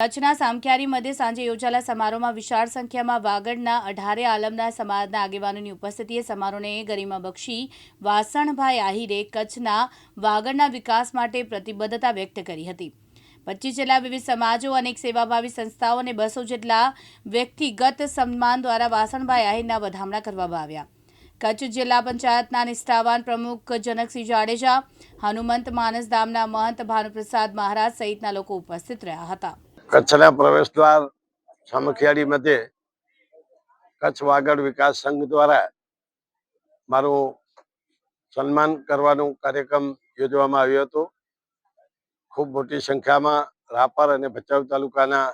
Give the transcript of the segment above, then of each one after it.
કચ્છના સામખિયારી મધ્યે સાંજે યોજાયેલા સમારોહમાં વિશાળ સંખ્યામાં વાગડના અઢારે આલમના સમાજના આગેવાનોની ઉપસ્થિતિએ સમારોહને ગરિમા બક્ષી, વાસણભાઈ આહિરે કચ્છના વાગડના વિકાસ માટે પ્રતિબદ્ધતા વ્યક્ત કરી હતી. પચીસ જેટલા વિવિધ સમાજો, અનેક સેવાભાવી સંસ્થાઓ અને બસો જેટલા વ્યક્તિગત સન્માન દ્વારા વાસણભાઈ આહિરના વધામણા કરવામાં આવ્યા. કચ્છ જિલ્લા પંચાયતના નિષ્ઠાવાન પ્રમુખ જનકસિંહ જાડેજા, હનુમંત માનસ ધામના મહંત ભાનુપ્રસાદ મહારાજ સહિતના લોકો ઉપસ્થિત રહ્યા હતા. કચ્છના પ્રવેશદ્વાર સામખિયાળી મધ્યે કચ્છ વાગડ વિકાસ સંઘ દ્વારા મારું સન્માન કરવાનો કાર્યક્રમ યોજવામાં આવ્યો હતો. ખૂબ મોટી સંખ્યામાં રાપર અને ભચાઉ તાલુકાના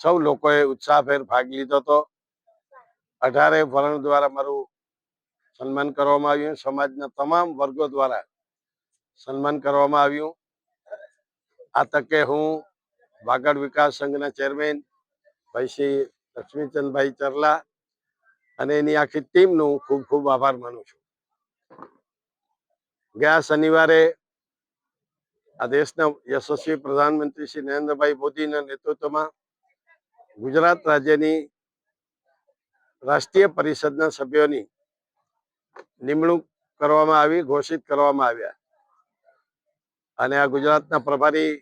સૌ લોકોએ ઉત્સાહભેર ભાગ લીધો હતો. અઢારે વરણ દ્વારા મારું સન્માન કરવામાં આવ્યું. સમાજના તમામ વર્ગો દ્વારા સન્માન કરવામાં આવ્યું. આ તકે હું વાગડ વિકાસ સંઘના ચેરમેન ભાઈ શ્રી લક્ષ્મીચંદભાઈ ચરલા અને એની આખી ટીમનું ખૂબ ખૂબ આભાર માનું છું. ગયા શનિવારે આ દેશના યશસ્વી પ્રધાનમંત્રી શ્રી નરેન્દ્રભાઈ મોદીના નેતૃત્વમાં ગુજરાત રાજ્યની રાષ્ટ્રીય પરિષદના સભ્યોની નિમણૂક કરવામાં આવી, ઘોષિત કરવામાં આવ્યા. અને આ ગુજરાતના પ્રભારી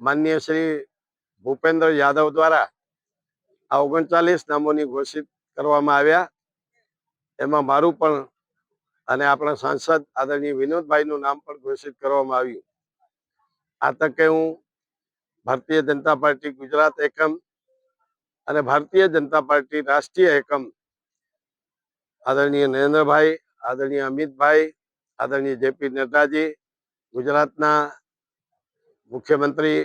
માન્ય શ્રી ભૂપેન્દ્ર યાદવ દ્વારા આ ઓગણચાલીસ નામોની ઘોષિત કરવામાં આવ્યા. એમાં મારું પણ અને આપણા સાંસદ આદરણીય વિનોદભાઈનું નામ પણ ઘોષિત કરવામાં આવ્યું. આ તકે હું ભારતીય જનતા પાર્ટી ગુજરાત એકમ અને ભારતીય જનતા પાર્ટી રાષ્ટ્રીય એકમ આદરણીય નરેન્દ્રભાઈ, આદરણીય અમિતભાઈ, આદરણીય જેપી નડ્ડાજી ગુજરાતના મુખ્યમંત્રી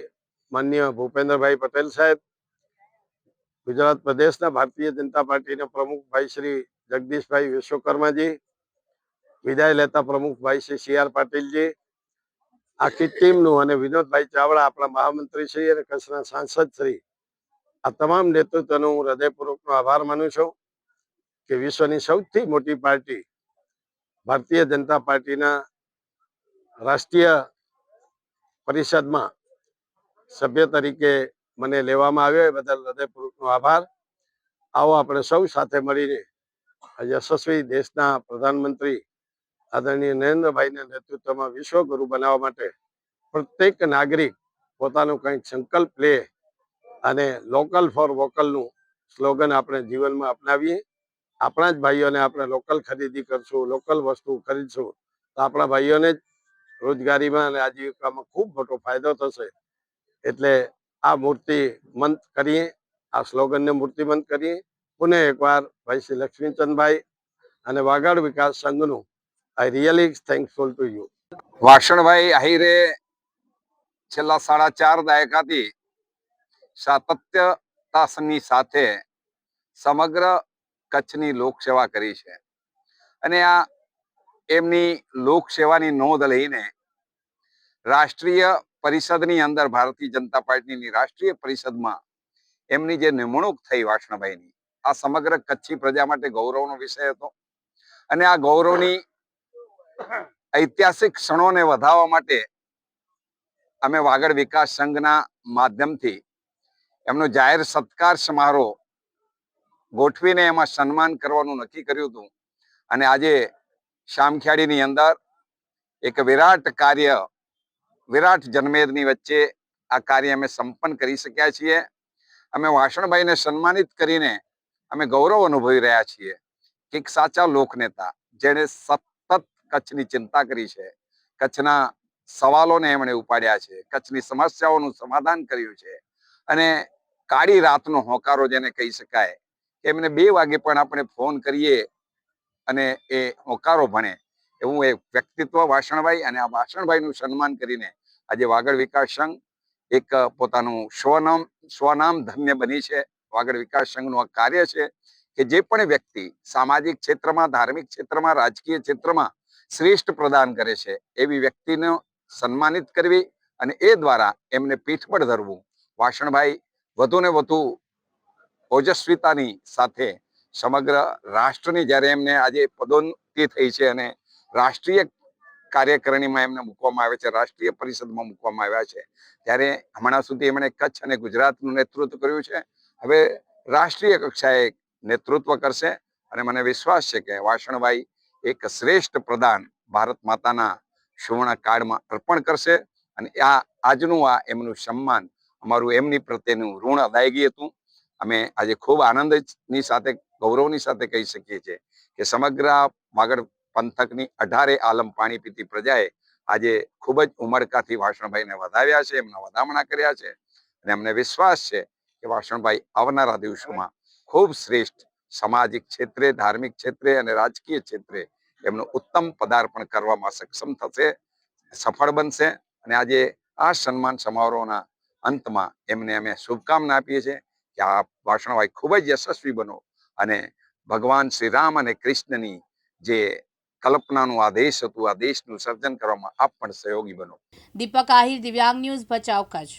માન્ય ભૂપેન્દ્રભાઈ પટેલ સાહેબ, ગુજરાત પ્રદેશના ભારતીય જનતા પાર્ટીના પ્રમુખ ભાઈ શ્રી જગદીશભાઈ વિશ્વકર્માજી, વિદાય લેતા પ્રમુખ ભાઈ શ્રી સી આર પાટીલજી, આખી ટીમનું અને વિનોદભાઈ ચાવડા આપણા મહામંત્રી શ્રી અને કચ્છના સાંસદ શ્રી આ તમામ નેતૃત્વનો હું હૃદયપૂર્વકનો આભાર માનું છું કે વિશ્વની સૌથી મોટી પાર્ટી ભારતીય જનતા પાર્ટીના રાષ્ટ્રીય પરિષદમાં સભ્ય તરીકે મને લેવામાં આવ્યો. એ બદલ હૃદયપૂર્વકનો આભાર. આવો આપણે સૌ સાથે મળીને યશસ્વી દેશના પ્રધાનમંત્રી આદરણીય નરેન્દ્રભાઈના નેતૃત્વમાં વિશ્વગુરુ બનાવવા માટે પ્રત્યેક નાગરિક પોતાનો કંઈક સંકલ્પ લે અને લોકલ ફોર વોકલનું સ્લોગન આપણે જીવનમાં અપનાવીએ. આપણા જ ભાઈઓને આપણે લોકલ ખરીદી કરશું, લોકલ વસ્તુ ખરીદશું, તો આપણા ભાઈઓને જ રોજગારીમાં અને આજીવિકામાં ખૂબ મોટો ફાયદો થશે. એટલે આ મૂર્તિ મંત કરીએ, આ સ્લોગનને મૂર્તિમંત કરીએ. પુનઃ એકવાર ભાઈ શ્રી લક્ષ્મીચંદભાઈ અને વાગડ વિકાસ સંઘનું I really thankful to you. Vasanbhai Ahire છેલ્લા સાડા ચાર દાયકાથી સાતત્યતાની સાથે સમગ્ર કચ્છની લોકસેવા કરી છે. અને આ એમની લોકસેવાની નોંધ લઈને રાષ્ટ્રીય પરિષદની અંદર ભારતીય જનતા પાર્ટીની રાષ્ટ્રીય પરિષદમાં એમની જે નિમણૂક થઈ વાસણભાઈની, આ સમગ્ર કચ્છી પ્રજા માટે ગૌરવનો વિષય હતો. અને આ ગૌરવની ઐતિહાસિક ક્ષણોને વધાવવા માટે અમે વાગડ વિકાસ સંઘના માધ્યમથી એમનો જાહેર સત્કાર સમારોહ ગોઠવીને એમાં સન્માન કરવાનું નક્કી કર્યું હતું. અને આજે શામખિયાળીની અંદર એક વિરાટ કાર્ય, વિરાટ જન્મેદની વચ્ચે આ કાર્ય અમે સંપન્ન કરી શક્યા છીએ. અમે વાસણભાઈને સન્માનિત કરીને અમે ગૌરવ અનુભવી રહ્યા છીએ કે એક સાચા લોકનેતા જેણે સતત કચ્છની ચિંતા કરી છે, કચ્છના સવાલોને એમણે ઉપાડ્યા છે, કચ્છની સમસ્યાઓનું સમાધાન કર્યું છે અને કાળી રાતનો હોકારો જેને કહી શકાય, એમને બે વાગે પણ આપણે ફોન કરીએ અને એ હોકારો ભણે. એવું એ વ્યક્તિત્વ વાસણભાઈ અને આ વાસણભાઈનું સન્માન કરીને આજે વાગડ વિકાસ સંઘ એક પોતાનું સ્વનામ સ્વનામ ધન્ય બની છે. વાગડ વિકાસ સંઘનું કાર્ય છે કે જે પણ વ્યક્તિ સામાજિક ક્ષેત્રમાં, ધાર્મિક ક્ષેત્રમાં, રાજકીય ક્ષેત્રમાં શ્રેષ્ઠ પ્રદાન કરે છે, એવી વ્યક્તિને સન્માનિત કરવી અને એ દ્વારા એમને પીઠ પર ધરવું. વાસણભાઈ વધુ ને વધુ ઓજસ્વીતાની સાથે સમગ્ર રાષ્ટ્રની જ્યારે એમને આજે પદોન્નતિ થઈ છે અને રાષ્ટ્રીય કાર્યકરણીમાં એમને મૂકવામાં આવે છે, રાષ્ટ્રીય પરિષદમાં મૂકવામાં આવ્યા છે, ત્યારે હમણાં સુધી એમણે કચ્છ અને ગુજરાતનું નેતૃત્વ કર્યું છે. હવે રાષ્ટ્રીય કક્ષાએ નેતૃત્વ કરશે અને મને વિશ્વાસ છે કે વાસણભાઈ એક શ્રેષ્ઠ પ્રદાન ભારત માતાના સુવર્ણ કાળમાં અર્પણ કરશે અને આ આજનું આ એમનું સન્માન અમારું એમની પ્રત્યેનું ઋણ અદાયગી હતું. અમે આજે ખૂબ આનંદની સાથે ગૌરવની સાથે કહી શકીએ છીએ કે સમગ્ર માગડ પંથકની અઢારે આલમ પાણી પીતી પ્રજાએ આજે ખૂબ જ ઉમળકાથી વાસણભાઈને વધાવ્યા છે, એમના વધામણા કર્યા છે અને અમને વિશ્વાસ છે કે વાસણભાઈ આવનારા દિવસોમાં ખૂબ શ્રેષ્ઠ સામાજિક ક્ષેત્રે, ધાર્મિક ક્ષેત્રે અને રાજકીય ક્ષેત્રે એમનું ઉત્તમ પદાર્પણ કરવામાં સક્ષમ થશે, સફળ બનશે અને આજે આ સન્માન સમારોહના અંતમાં એમને અમે શુભકામના આપીએ છીએ કે આ વાસણભાઈ ખૂબ જ યશસ્વી બનો અને ભગવાન શ્રી રામ અને કૃષ્ણની જે કલ્પનાનું આ દેશ હતું, આ દેશનું સર્જન કરવામાં આપ પણ સહયોગી બનો. દીપક આહિર, દિવ્યાંગ ન્યૂઝ ભચાઉ કચ્છ.